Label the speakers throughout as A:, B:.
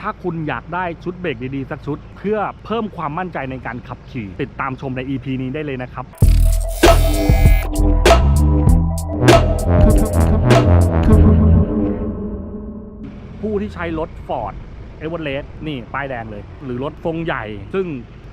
A: ถ้าคุณอยากได้ชุดเบรกดีๆสักชุด เพื่อเพิ่มความมั่นใจในการขับขี่ ติดตามชมใน EP นี้ได้เลยนะครับ ผู้ที่ใช้รถ Ford e v e r e s t นี่ ป้ายแดงเลย หรือรถทรงใหญ่ ซึ่ง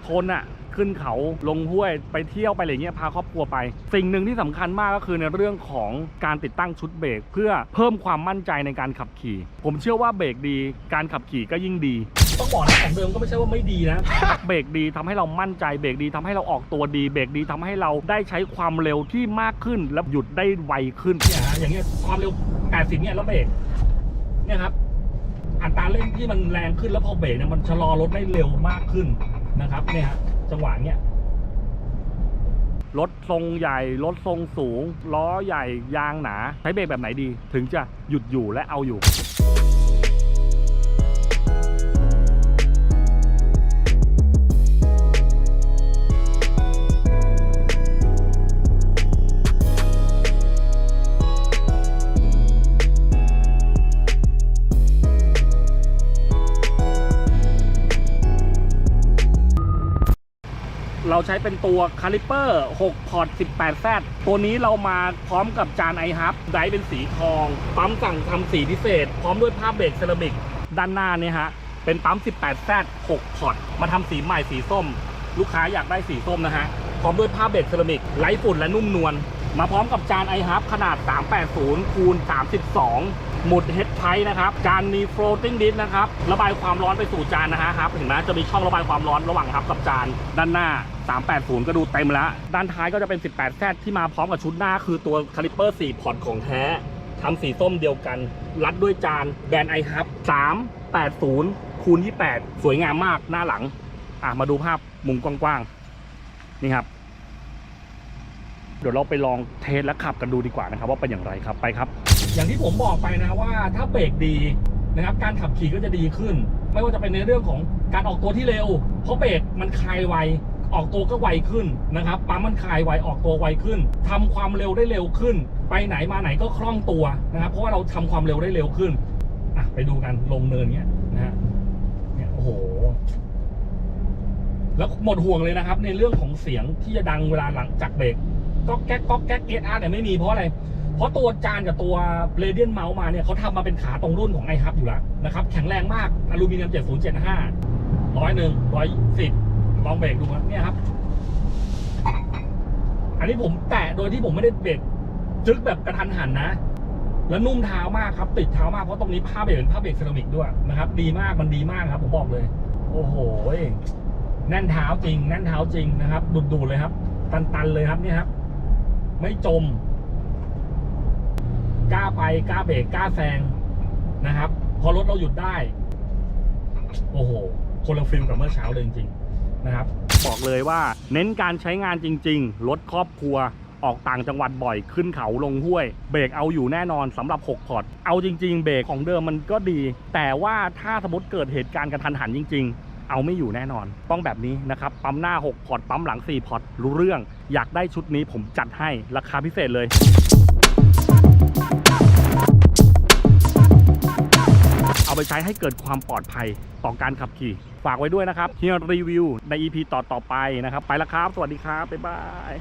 A: ทนอะ ขึ้นเขาลงห้วยไปเที่ยวไปอะไรเงี้ยพาครอบครัวไป สิ่งหนึ่งที่สำคัญมากก็คือในเรื่องของการติดตั้งชุดเบรกเพื่อเพิ่มความมั่นใจในการขับขี่ ผมเชื่อว่าเบรกดีการขับขี่ก็ยิ่งดีต้องบอกนะของเดิมก็ไม่ใช่ว่าไม่ดีนะ เบรกดีทำให้เรามั่นใจเบรกดีทำให้เราออกตัวดีเบรกดีทำให้เราได้ใช้ความเร็วที่มากขึ้นและหยุดได้ไวขึ้นเนี่ยอย่างเงี้ยความเร็ว 80 เนี่ยแล้วเบรกเนี่ยครับอัตราเร่งที่มันแรงขึ้นแล้วพอเบรกเนี่ยมันชะลอรถได้เร็วมากขึ้นนะครับเนี่ยฮะ จังหวะเนี้ยรถทรงใหญ่ รถทรงสูง ล้อใหญ่ ยางหนา ใช้เบรกแบบไหนดี ถึงจะหยุดอยู่และเอาอยู่ เราใช้เป็นตัวคาลิเปอร์6พอร์ต18แซดตัวนี้เรามาพร้อมกับจานไอฮับไดเป็นสีทอง ปั๊มสั่งทำสีพิเศษ พร้อมด้วยผ้าเบรกเซรามิก ด้านหน้าเนี่ยฮะ เป็นปั๊ม18แซด6พอร์ตมาทำสีใหม่สีส้ม ลูกค้าอยากได้สีส้มนะฮะ พร้อมด้วยผ้าเบรกเซรามิกไร้ฝุ่นและนุ่มนวล มาพร้อมกับจานไอฮับขนาด 380 คูณ 32 หมุดเฮดไทนะครับ จานมี floating disk นะครับ ระบายความร้อนไปสู่จานนะฮะครับ เห็นไหมจะมีช่องระบายความร้อนระหว่างฮับกับจาน ด้านหน้า 380 ก็ดูเต็มแล้ว ด้านท้ายก็จะเป็น 18แซดที่มาพร้อมกับชุดหน้า คือตัวคาลิปเปอร์ 4 พอร์ตของแท้ทำสีส้มเดียวกัน รัดด้วยจานแบรนด์ไอฮับ380 คูณ 28 สวยงามมากหน้าหลัง อะมาดูภาพมุมกว้างๆ นี่ครับ เดี๋ยวเราไปลองเทสและขับกันดูดีกว่านะครับว่าเป็นอย่างไรครับไปครับ อย่างที่ผมบอกไปนะว่าถ้าเบรกดีนะครับการขับขี่ก็จะดีขึ้น ไม่ว่าจะเป็นในเรื่องของการออกตัวที่เร็ว เพราะเบรกมันคลายไวออกตัวก็ไวขึ้นนะครับปั๊มมันคลายไวออกตัวไวขึ้นทำความเร็วได้เร็วขึ้น ไปไหนมาไหนก็คล่องตัวนะครับเพราะว่าเราทำความเร็วได้เร็วขึ้นอะไปดูกันลงเนินเนี้ยนะฮะเนี่ยโอ้โหแล้วหมดห่วงเลยนะครับ ในเรื่องของเสียงที่จะดังเวลาหลังจากเบรก ก็แก๊กก็แก๊กเกตอาร์เนี่ยไม่มีเพราะอะไร เพราะตัวจานกับตัวเรเดียนเมาส์มาเนี่ยเขาทำมาเป็นขาตรงรุ่นของไอฮับอยู่แล้วนะครับ แข็งแรงมากอลูมิเนียม 7075ร้อยหนึ่งร้อยสิบลองเบรกดูครับเนี่ยครับ อันนี้ผมแตะโดยที่ผมไม่ได้เบรกจึ๊กแบบกระทันหันนะ แล้วนุ่มเท้ามากครับติดเท้ามากเพราะตรงนี้ผ้าเบรกเป็นผ้าเบรกเซรามิกด้วยนะครับดีมากมันดีมากครับ ผมบอกเลย โอ้โหแน่นเท้าจริงแน่นเท้าจริงนะครับดุดๆเลยครับ ตันๆเลยครับเนี่ยครับ ไม่จม กล้าไปกล้าเบรกกล้าแซงนะครับ พอรถเราหยุดได้ โอ้โห คนละฟิลกับเมื่อเช้าเลยจริงๆนะครับ บอกเลยว่า เน้นการใช้งานจริง ๆ รถครอบครัวออกต่างจังหวัดบ่อยขึ้นเขาลงห้วย เบรกเอาอยู่แน่นอนสำหรับ 6 พอร์ต เอาจริง ๆ เบรกของเดิมมันก็ดี แต่ว่าถ้าสมมติเกิดเหตุการณ์กระทันหันจริง ๆ เอาไม่อยู่แน่นอน ต้องแบบนี้นะครับ ปั๊มหน้า 6 พอร์ต ปั๊มหลัง 4 พอร์ต รู้เรื่อง อยากได้ชุดนี้ผมจัดให้ราคาพิเศษเลยเอาไปใช้ให้เกิดความปลอดภัยต่อการขับขี่ ฝากไว้ด้วยนะครับเฮียรีวิวใน EP ต่อต่อไปนะครับ ไปแล้วครับ สวัสดีครับ บ๊ายบาย